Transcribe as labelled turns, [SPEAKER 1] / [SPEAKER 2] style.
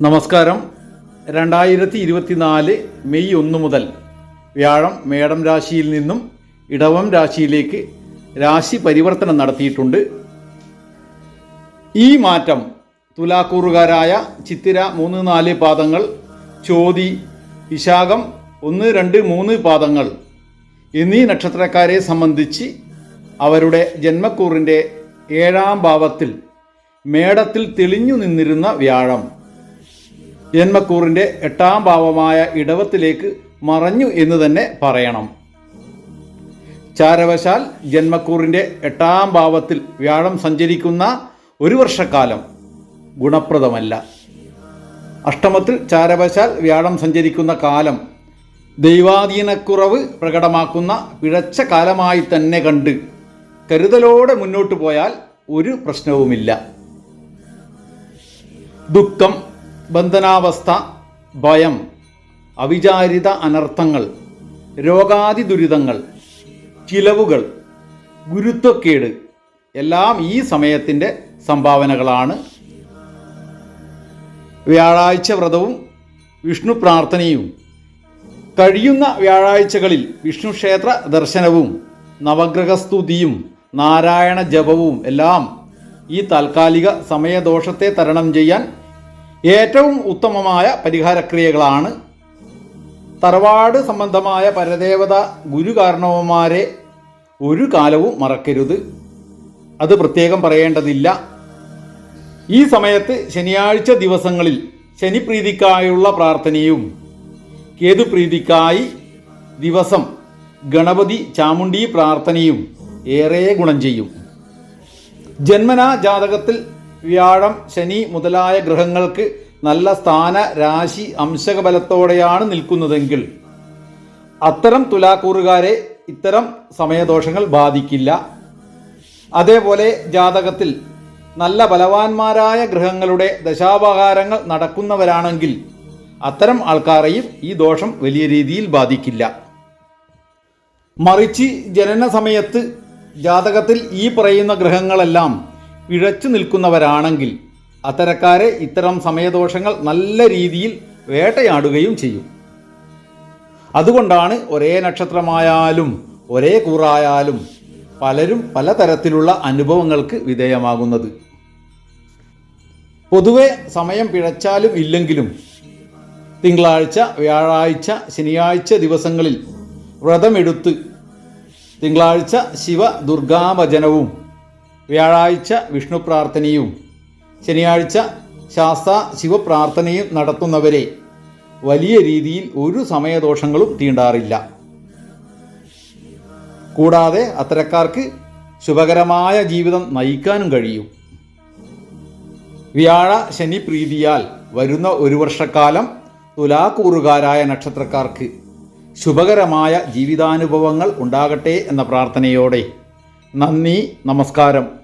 [SPEAKER 1] നമസ്കാരം. രണ്ടായിരത്തി ഇരുപത്തിനാല് മെയ് ഒന്ന് മുതൽ വ്യാഴം മേടം രാശിയിൽ നിന്നും ഇടവം രാശിയിലേക്ക് രാശി പരിവർത്തനം നടത്തിയിട്ടുണ്ട്. ഈ മാറ്റം തുലാക്കൂറുകാരായ ചിത്തിര മൂന്ന് നാല് പാദങ്ങൾ ചോതി വിശാഖം ഒന്ന് രണ്ട് മൂന്ന് പാദങ്ങൾ എന്നീ നക്ഷത്രക്കാരെ സംബന്ധിച്ച് അവരുടെ ജന്മക്കൂറിന്റെ ഏഴാം ഭാവത്തിൽ മേടത്തിൽ തെളിഞ്ഞു നിന്നിരുന്ന വ്യാഴം. ജന്മക്കൂറിന്റെ എട്ടാം ഭാവമായ ഇടവത്തിലേക്ക് മറഞ്ഞു എന്ന് തന്നെ പറയണം. ചാരവശാൽ ജന്മക്കൂറിന്റെ എട്ടാം ഭാവത്തിൽ വ്യാഴം സഞ്ചരിക്കുന്ന ഒരു വർഷക്കാലം ഗുണപ്രദമല്ല. അഷ്ടമത്തിൽ ചാരവശാൽ വ്യാഴം സഞ്ചരിക്കുന്ന കാലം ദൈവാധീനക്കുറവ് പ്രകടമാക്കുന്ന പിഴച്ച കാലമായി തന്നെ കണ്ട് കരുതലോടെ മുന്നോട്ട് പോയാൽ ഒരു പ്രശ്നവുമില്ല. ദുഃഖം ബന്ധനാവസ്ഥ ഭയം അവിചാരിത അനർത്ഥങ്ങൾ രോഗാതി ദുരിതങ്ങൾ ചിലവുകൾ ഗുരുത്വക്കേട് എല്ലാം ഈ സമയത്തിന്റെ സംഭാവനകളാണ്. വ്യാഴാഴ്ച വ്രതവും വിഷ്ണു പ്രാർത്ഥനയും. കഴിയുന്ന വ്യാഴാഴ്ചകളിൽ വിഷ്ണു ക്ഷേത്ര ദർശനവും നവഗ്രഹസ്തുതിയും നാരായണ ജപവും എല്ലാം ഈ താൽക്കാലിക സമയദോഷത്തെ തരണം ചെയ്യാൻ ഏറ്റവും ഉത്തമമായ പരിഹാരക്രിയകളാണ് തറവാട് സംബന്ധമായ പരദേവത ഗുരുകാരണവന്മാരെ ഒരു കാലവും മറക്കരുത്. അത് പ്രത്യേകം പറയേണ്ടതില്ല. ഈ സമയത്ത് ശനിയാഴ്ച ദിവസങ്ങളിൽ ശനിപ്രീതിക്കായുള്ള പ്രാർത്ഥനയും കേതുപ്രീതിക്കായി ദിവസം ഗണപതി ചാമുണ്ടി പ്രാർത്ഥനയും ഏറെ ഗുണം ചെയ്യും. ജന്മനാ ജാതകത്തിൽ വ്യാഴം ശനി മുതലായ ഗ്രഹങ്ങൾക്ക് നല്ല സ്ഥാന രാശി അംശകബലത്തോടെയാണ് നിൽക്കുന്നതെങ്കിൽ അത്തരം തുലാക്കൂറുകാരെ ഇത്തരം സമയദോഷങ്ങൾ ബാധിക്കില്ല. അതേപോലെ ജാതകത്തിൽ നല്ല ബലവാന്മാരായ ഗ്രഹങ്ങളുടെ ദശാപകാരങ്ങൾ നടക്കുന്നവരാണെങ്കിൽ അത്തരം ആൾക്കാരെയും ഈ ദോഷം വലിയ രീതിയിൽ ബാധിക്കില്ല. മറിച്ച് ജനന സമയത്ത് ജാതകത്തിൽ ഈ പറയുന്ന ഗ്രഹങ്ങളെല്ലാം പിഴച്ചു നിൽക്കുന്നവരാണെങ്കിൽ അത്തരക്കാരെ ഇത്തരം സമയദോഷങ്ങൾ നല്ല രീതിയിൽ വേട്ടയാടുകയും ചെയ്യും. അതുകൊണ്ടാണ് ഒരേ നക്ഷത്രമായാലും ഒരേ കൂറായാലും പലരും പലതരത്തിലുള്ള അനുഭവങ്ങൾക്ക് വിധേയമാകുന്നത്. പൊതുവെ സമയം പിഴച്ചാലും ഇല്ലെങ്കിലും തിങ്കളാഴ്ച വ്യാഴാഴ്ച ശനിയാഴ്ച ദിവസങ്ങളിൽ വ്രതമെടുത്ത് തിങ്കളാഴ്ച ശിവ ദുർഗാഭജനവും വ്യാഴാഴ്ച വിഷ്ണു പ്രാർത്ഥനയും ശനിയാഴ്ച ശാസ്ത്ര ശിവപ്രാർത്ഥനയും നടത്തുന്നവരെ വലിയ രീതിയിൽ ഒരു സമയദോഷങ്ങളും തീണ്ടാറില്ല. കൂടാതെ അത്തരക്കാർക്ക് ശുഭകരമായ ജീവിതം നയിക്കാനും കഴിയും. വ്യാഴ ശനി പ്രീതിയാൽ വരുന്ന ഒരു വർഷക്കാലം തുലാക്കൂറുകാരായ നക്ഷത്രക്കാർക്ക് ശുഭകരമായ ജീവിതാനുഭവങ്ങൾ ഉണ്ടാകട്ടെ എന്ന പ്രാർത്ഥനയോടെ നന്ദി നമസ്കാരം.